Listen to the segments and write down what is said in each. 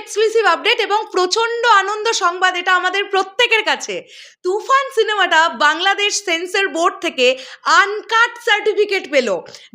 Exclusive update এবং প্রচণ্ড আনন্দ সংবাদ এটা আমাদের প্রত্যেকের কাছে। তুফান সিনেমাটা বাংলাদেশ সেন্সর বোর্ড থেকে আনকাট সার্টিফিকেট পেল।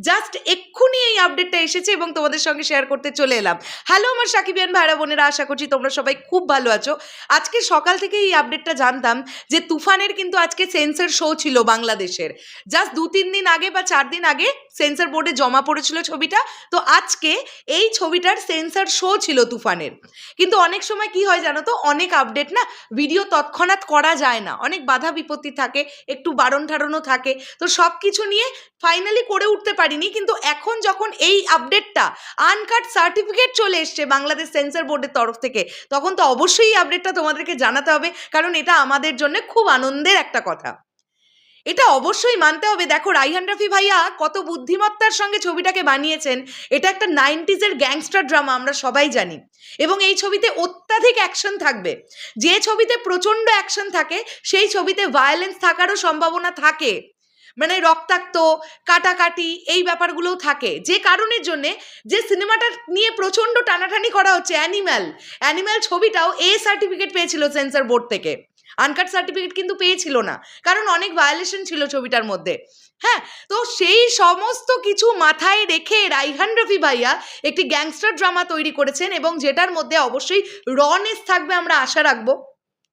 জাস্ট এক্ষুনি এই আপডেটটা এসেছে এবং তোমাদের সঙ্গে শেয়ার করতে চলে এলাম। হ্যালো আমার সাকিবিয়ান ভাইরা বোনেরা, আশা করছি তোমরা সবাই খুব ভালো আছো। আজকে সকাল থেকে এই আপডেটটা জানতাম যে তুফানের কিন্তু আজকে সেন্সর শো ছিল বাংলাদেশের। জাস্ট দু তিন দিন আগে বা চার দিন আগে সেন্সর বোর্ডে জমা পড়েছিল ছবিটা। তো আজকে এই ছবিটার সেন্সর শো ছিল তুফানের। কিন্তু অনেক সময় কি হয় জানো তো? অনেক আপডেট না ভিডিও তৎক্ষণাৎ করা যায় না। অনেক বাধা বিপত্তি থাকে, একটু বারণ ঠারণও থাকে। তো সব কিছু নিয়ে ফাইনালি করে উঠতে পারিনি। কিন্তু এখন যখন এই আপডেটটা আনকাট সার্টিফিকেট চলে এসছে বাংলাদেশ সেন্সর বোর্ডের তরফ থেকে, তখন তো অবশ্যই এই আপডেটটা তোমাদেরকে জানাতে হবে। কারণ এটা আমাদের জন্য খুব আনন্দের একটা কথা। এটা অবশ্যই মানতে হবে। দেখো, রাইহান রাফি ভাইয়া কত বুদ্ধিমত্তার সঙ্গে ছবিটাকে বানিয়েছেন। এটা একটা নাইনটিজের গ্যাংস্টার ড্রামা, আমরা সবাই জানি। এবং এই ছবিতে অত্যাধিক অ্যাকশন থাকবে। যে ছবিতে প্রচণ্ড অ্যাকশন থাকে, সেই ছবিতে ভায়োলেন্স থাকারও সম্ভাবনা থাকে। মানে রক্তাক্ত, কাটাকাটি এই ব্যাপারগুলোও থাকে। যে কারণের জন্যে যে সিনেমাটা নিয়ে প্রচণ্ড টানাটানি করা হচ্ছে, অ্যানিম্যাল। অ্যানিম্যাল ছবিটাও এ সার্টিফিকেট পেয়েছিল সেন্সর বোর্ড থেকে। আনকাট সার্টিফিকেট কিন্তু পেয়েছিল না। কারণ অনেক ভায়োলেশন ছিল ছবিটার মধ্যে। হ্যাঁ তো সেই সমস্ত কিছু মাথায় রেখে রাইহান রফি ভাইয়া একটি গ্যাংস্টার ড্রামা তৈরি করেছেন এবং যেটার মধ্যে অবশ্যই রনেস থাকবে আমরা আশা রাখব।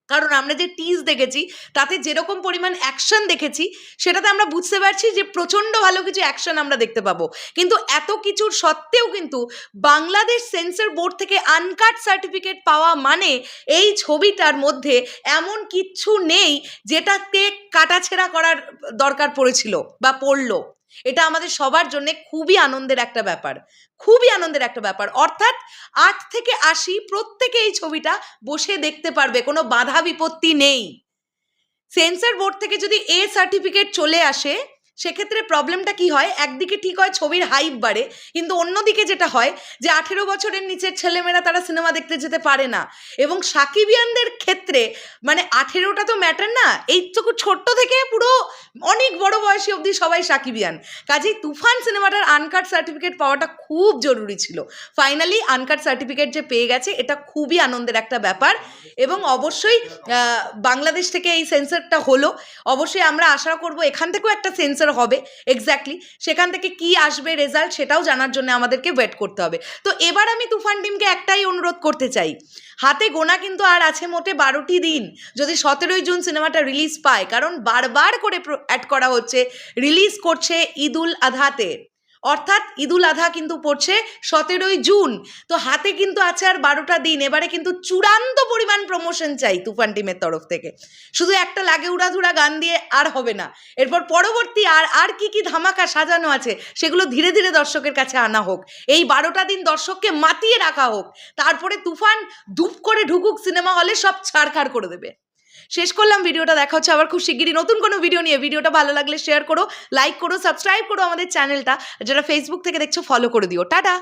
কারণ আমরা যে টিজ দেখেছি, তাতে যেরকম পরিমাণ অ্যাকশন দেখেছি, সেটাতে আমরা বুঝতে পারছি যে প্রচণ্ড ভালো কিছু অ্যাকশন আমরা দেখতে পাবো। কিন্তু এত কিছুর সত্ত্বেও কিন্তু বাংলাদেশ সেন্সর বোর্ড থেকে আনকাট সার্টিফিকেট পাওয়া মানে এই ছবিটার মধ্যে এমন কিচ্ছু নেই যেটাতে কাটাছেড়া করার দরকার পড়েছিল বা পড়ল। এটা আমাদের সবার জন্য খুবই আনন্দের একটা ব্যাপার। খুবই আনন্দের একটা ব্যাপার। অর্থাৎ আট থেকে আশি প্রত্যেকে এই ছবিটা বসে দেখতে পারবে, কোনো বাধা বিপত্তি নেই। সেন্সর বোর্ড থেকে যদি এ সার্টিফিকেট চলে আসে সেক্ষেত্রে প্রবলেমটা কি হয়? একদিকে ঠিক হয় ছবির হাইপ বাড়ে, কিন্তু অন্যদিকে যেটা হয় যে আঠেরো বছরের নিচের ছেলেমেয়েরা তারা সিনেমা দেখতে যেতে পারে না। এবং সাকিবিয়ানদের ক্ষেত্রে মানে আঠেরোটা তো ম্যাটার না, এইটুকু ছোট্ট থেকে পুরো অনেক বড় বয়সী অবধি সবাই সাকিবিয়ান। কাজেই তুফান সিনেমাটার আনকাট সার্টিফিকেট পাওয়াটা খুব জরুরি ছিল। ফাইনালি আনকাট সার্টিফিকেট যে পেয়ে গেছে, এটা খুবই আনন্দের একটা ব্যাপার। এবং অবশ্যই বাংলাদেশ থেকে এই সেন্সরটা হলো। অবশ্যই আমরা আশা করব এখান থেকেও একটা সেন্সর হবে এক্স্যাক্টলি সেখান থেকে কি আসবে রেজাল্ট সেটাও জানার জন্য আমাদেরকে ওয়েট করতে হবে। তো এবার আমি তুফান ডিমকে একটাই অনুরোধ করতে চাই। হাতে গোনা কিন্তু আর আছে মোটে বারোটি দিন। যদি সতেরোই জুন সিনেমাটা রিলিজ পায়, কারণ বারবার করে অ্যাড করা হচ্ছে রিলিজ করছে ঈদুল আধাতে। অর্থাৎ ঈদুল আধা কিন্তু পড়ছে সতেরোই জুন। তো হাতে কিন্তু আছে আর বারোটা দিন। এবারে কিন্তু চূড়ান্ত পরিমাণ প্রমোশন চাই তুফান টিমের তরফ থেকে। শুধু একটা লাগে উড়াধুরা গান দিয়ে আর হবে না। এরপর পরবর্তী আর আর কি কি ধামাকা সাজানো আছে সেগুলো ধীরে ধীরে দর্শকের কাছে আনা হোক। এই বারোটা দিন দর্শককে মাতিয়ে রাখা হোক। তারপরে তুফান ধূপ করে ঢুকুক সিনেমা হলে সব ছাড়খাড় করে দেবে। শেষ করলাম ভিডিওটা, দেখা হচ্ছে আবার খুব শিগগিরই নতুন কোনো ভিডিও নিয়ে। ভিডিওটা ভালো লাগলে শেয়ার করো লাইক করো সাবস্ক্রাইব করো আমাদের চ্যানেলটা যারা ফেসবুক থেকে দেখছ ফলো করে দিও। টাটা!